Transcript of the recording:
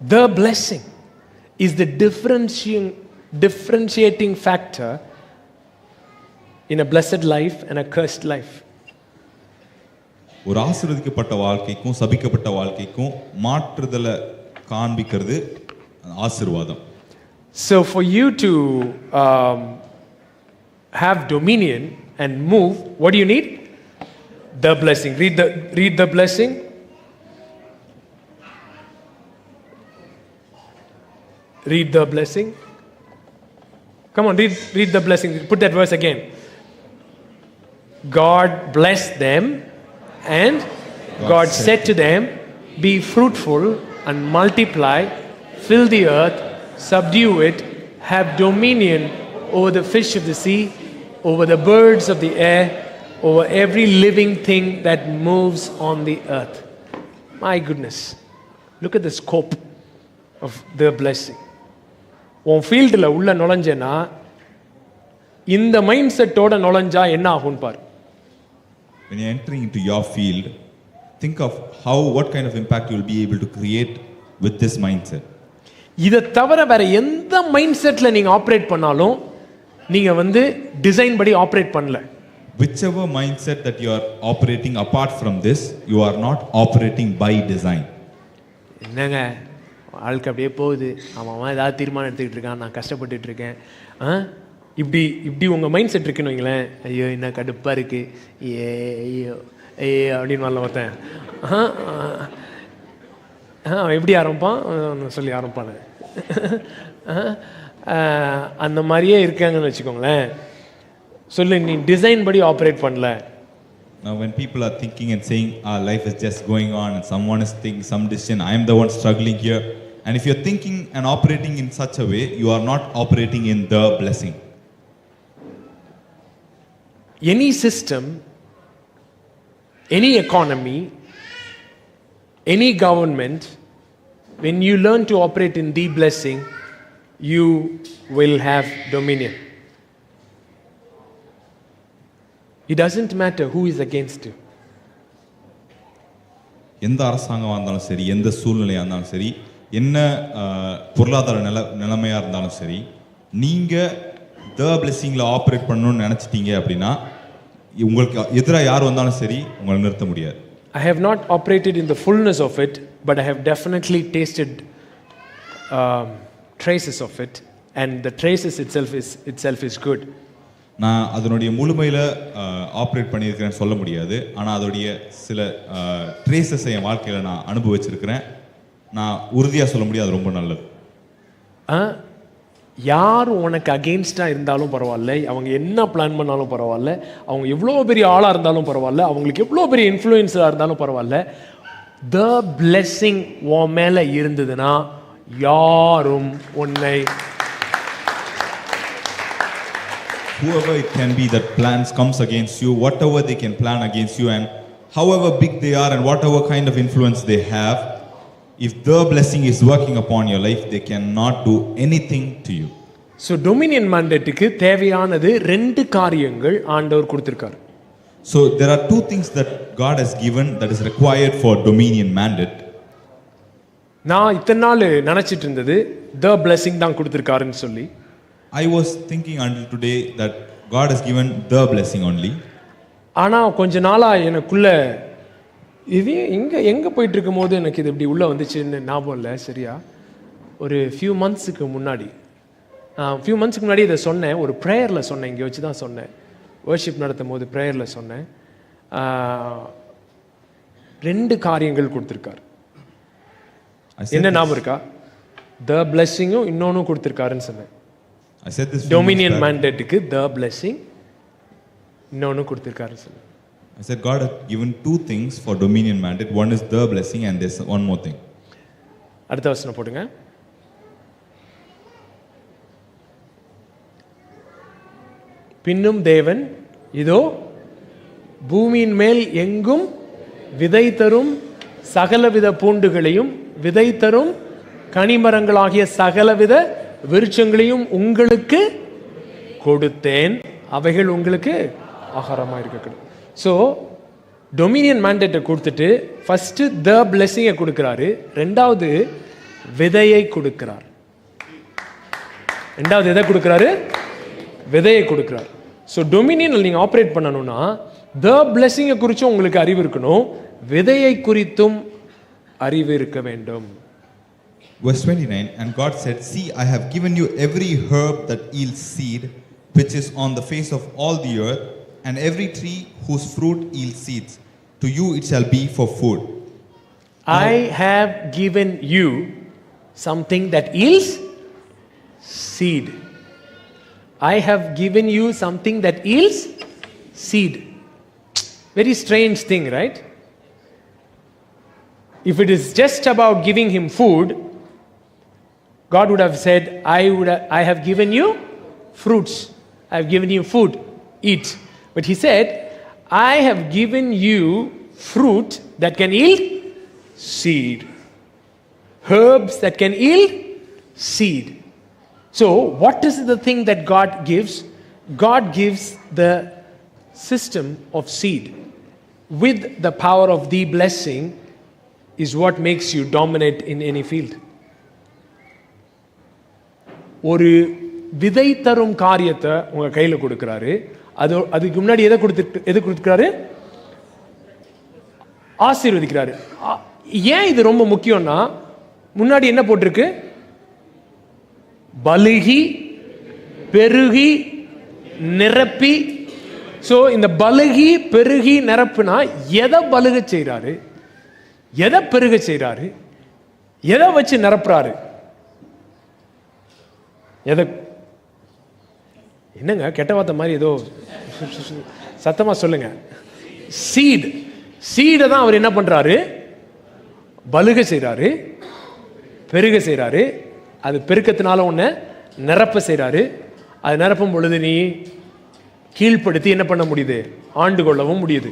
The blessing is the differentiating, differentiating factor in a blessed life and a cursed life. ஒரு ஆசீர்வதிக்கப்பட்ட வாழ்க்கைக்கும் சபிக்கப்பட்ட வாழ்க்கைக்கும் மாற்றுதலை காண்பிக்கிறது ஆசீர்வாதம் So, for you to um, have dominion and move, what do you need? The blessing. Read the, read the blessing. Read the blessing. Come on, read, read the blessing. Put that verse again. God blessed them, and God, said to them, Be fruitful and multiply, fill the earth, subdue it, have dominion over the fish of the sea, over the birds of the air, over every living thing that moves on the earth. My goodness. Look at the scope of the blessing. உன் ஃபீல்டில் உள்ள நுழைஞ்சேன்னா இந்த mind செட்டோட நுழைஞ்சா என்ன ஆகும்னு பாரு when you're entering into your field think of how what kind of impact you will be able to create with this mindset இதை தவிர வேற எந்த மைண்ட் செட்டில் நீங்கள் ஆப்ரேட் பண்ணாலும் நீங்கள் வந்து டிசைன் படி ஆப்ரேட் பண்ணல whichever mindset that you are operating apart from this you are not operating by design என்னங்க வாழ்க்கை அப்படியே போகுது. அவன் அவன் ஏதாவது தீர்மானம் எடுத்துக்கிட்டு இருக்கான். நான் கஷ்டப்பட்டுட்டு இருக்கேன். ஆ? இப்படி இப்படி உங்கள் மைண்ட் செட் இருக்குன்னு வைங்களேன். ஐயோ என்ன கடுப்பாக இருக்குது ஏ ஐயோ ஏ அப்படின்னு வரல ஒருத்தன். ஆ, அவன் எப்படி ஆரம்பிப்பான்? சொல்லி ஆரம்பிப்பானு. அந்த மாதிரியே இருக்காங்கன்னு வச்சுக்கோங்களேன். சொல்லு நீ டிசைன் படி ஆப்ரேட் பண்ணல. Now when people are thinking and saying our life is just going on and someone is taking some decision i am the one struggling here and if you're thinking and operating in such a way you are not operating in the blessing any system, any economy, any government, when you learn to operate in the blessing, you will have dominion. It doesn't matter who is against you. எந்த அரசாங்கமாக இருந்தாலும் சரி எந்த சூழ்நிலையாக இருந்தாலும் சரி என்ன ஆஹ், பொருளாதார நில நிலைமையாக இருந்தாலும் சரி நீங்கள் த பிளெஸ்ஸிங்கில் ஆப்ரேட் பண்ணணும்னு நினச்சிட்டீங்க அப்படின்னா உங்களுக்கு எதிராக யார் வந்தாலும் சரி உங்களை நிறுத்த முடியாது I have not operated in the fullness of it, but I have definitely tasted um, traces of it, and the traces itself is itself is good. நான் அதனுடைய முழுமையில் ஆப்ரேட் பண்ணியிருக்கிறேன்னு சொல்ல முடியாது. ஆனால் அதோடைய சில ட்ரேசஸை என் வாழ்க்கையில் நான் அனுபவிச்சிருக்கிறேன். நான் உறுதியாக சொல்ல முடியாது அது ரொம்ப நல்லது. ஆ, யார் உனக்கு அகெயின்ஸ்டாக இருந்தாலும் பரவாயில்ல. அவங்க என்ன பிளான் பண்ணாலும் பரவாயில்ல. அவங்க எவ்வளோ பெரிய ஆளாக இருந்தாலும் பரவாயில்ல. அவங்களுக்கு எவ்வளோ பெரிய இன்ஃப்ளூயன்ஸாக இருந்தாலும் பரவாயில்ல. த பிளெஸ்ஸிங் உன் மேலே இருந்ததுன்னா யாரும் உன்னை whoever it can be that plans comes against you whatever they can plan against you and however big they are and whatever kind of influence they have if the blessing is working upon your life they cannot do anything to you so dominion மேண்டேட்டுக்கு தேவையானது ரெண்டு காரியங்கள் ஆண்டவர் கொடுத்துருக்காரு so there are two things that god has given that is required for dominion mandate நான் இத்தனை நாள் நினச்சிட்டு இருந்தது த பிளெஸ்ஸிங் தான் கொடுத்துருக்காருன்னு சொல்லி i was thinking until today that god has given the blessing only. ஆனால் கொஞ்ச நாளாக எனக்குள்ள இது எங்கே எங்கே போயிட்டு இருக்கும்போது எனக்கு இது இப்படி உள்ளே வந்துச்சுன்னு ஞாபகம் இல்லை சரியா? ஒரு ஃபியூ மந்த்ஸுக்கு முன்னாடி. ஃபியூ மந்த்ஸ்க்கு முன்னாடி இதை சொன்னேன் ஒரு ப்ரேயரில் சொன்னேன் இங்கே வச்சு தான் சொன்னேன். வர்ஷிப் நடத்தும் போது ப்ரேயரில் சொன்னேன் ரெண்டு காரியங்கள் கொடுத்துருக்காரு. என்ன ஞாபகம் இருக்கா? த பிளெஸ்ஸிங்கும் இன்னொன்றும் கொடுத்துருக்காருன்னு சொன்னேன். I said this dominion. மேண்டேட்டுக்கு the blessing இன்னொன்று கொடுத்துருக்காருன்னு சொன்னேன் I said God has given two things for dominion mandate. One is the blessing, and there's one more thing. அடுத்த வசனம் போடுங்க பின்னும் தேவன் இதோ பூமியின் மேல் எங்கும் விதை தரும் சகலவித பூண்டுகளையும் விதை தரும் கனிமரங்களாகிய சகலவித விருட்சங்களையும் உங்களுக்கு கொடுத்தேன். அவைகள் உங்களுக்கு ஆகாரமாக இருக்கக்கூடும் ஸோ டொமினியன் மேண்டேட்டை கொடுத்துட்டு ஃபஸ்ட்டு த பிளெஸ்ஸிங்கை கொடுக்குறாரு. ரெண்டாவது விதையை கொடுக்கிறார். ரெண்டாவது எதை கொடுக்குறாரு? விதையை கொடுக்குறார். ஸோ டொமினியனில் நீங்கள் ஆப்ரேட் பண்ணணும்னா த பிளெஸ்ஸிங்கை குறித்தும் உங்களுக்கு அறிவு இருக்கணும். விதையை குறித்தும் அறிவு இருக்க வேண்டும். Verse 29 And God said, See, I have given you every herb that yields seed, which is on the face of all the earth, and every tree whose fruit yields seeds. To you it shall be for food. I have given you something that yields seed. I have given you something that yields seed. Very strange thing, right? If it is just about giving him food, God would have said, I, would ha- I have given you fruits. I have given you food. Eat. But he said, I have given you fruit that can yield seed. Herbs that can yield seed. So, what is the thing that God gives? God gives the system of seed. With the power of the blessing, is what makes you dominate in any field. ஒரு விதை தரும் காரியத்தை உங்க கையில் கொடுக்கிறாரு. அது அதுக்கு முன்னாடி எதை கொடுத்து எது கொடுக்கிறாரு? ஆசீர்வதிக்கிறாரு. ஏன் இது ரொம்ப முக்கியம்னா முன்னாடி என்ன போட்டிருக்கு? பலுகி பெருகி நிரப்பி. ஸோ இந்த பலுகி பெருகி நிரப்புனா எதை பலுக செய்கிறாரு எதை பெருக செய்கிறாரு எதை வச்சு நிரப்புறாரு? எதை? என்னங்க கெட்ட வார்த்தை மாதிரி ஏதோ சத்தமாக சொல்லுங்க. சீடு சீடை தான் அவர் என்ன பண்ணுறாரு பலுக செய்கிறாரு பெருக செய்கிறாரு அது பெருக்கத்தினால ஒன்று நிரப்ப செய்கிறாரு அது நிரப்பும் பொழுது நீ கீழ்ப்படுத்தி என்ன பண்ண முடியுது? ஆண்டு கொள்ளவும் முடியுது.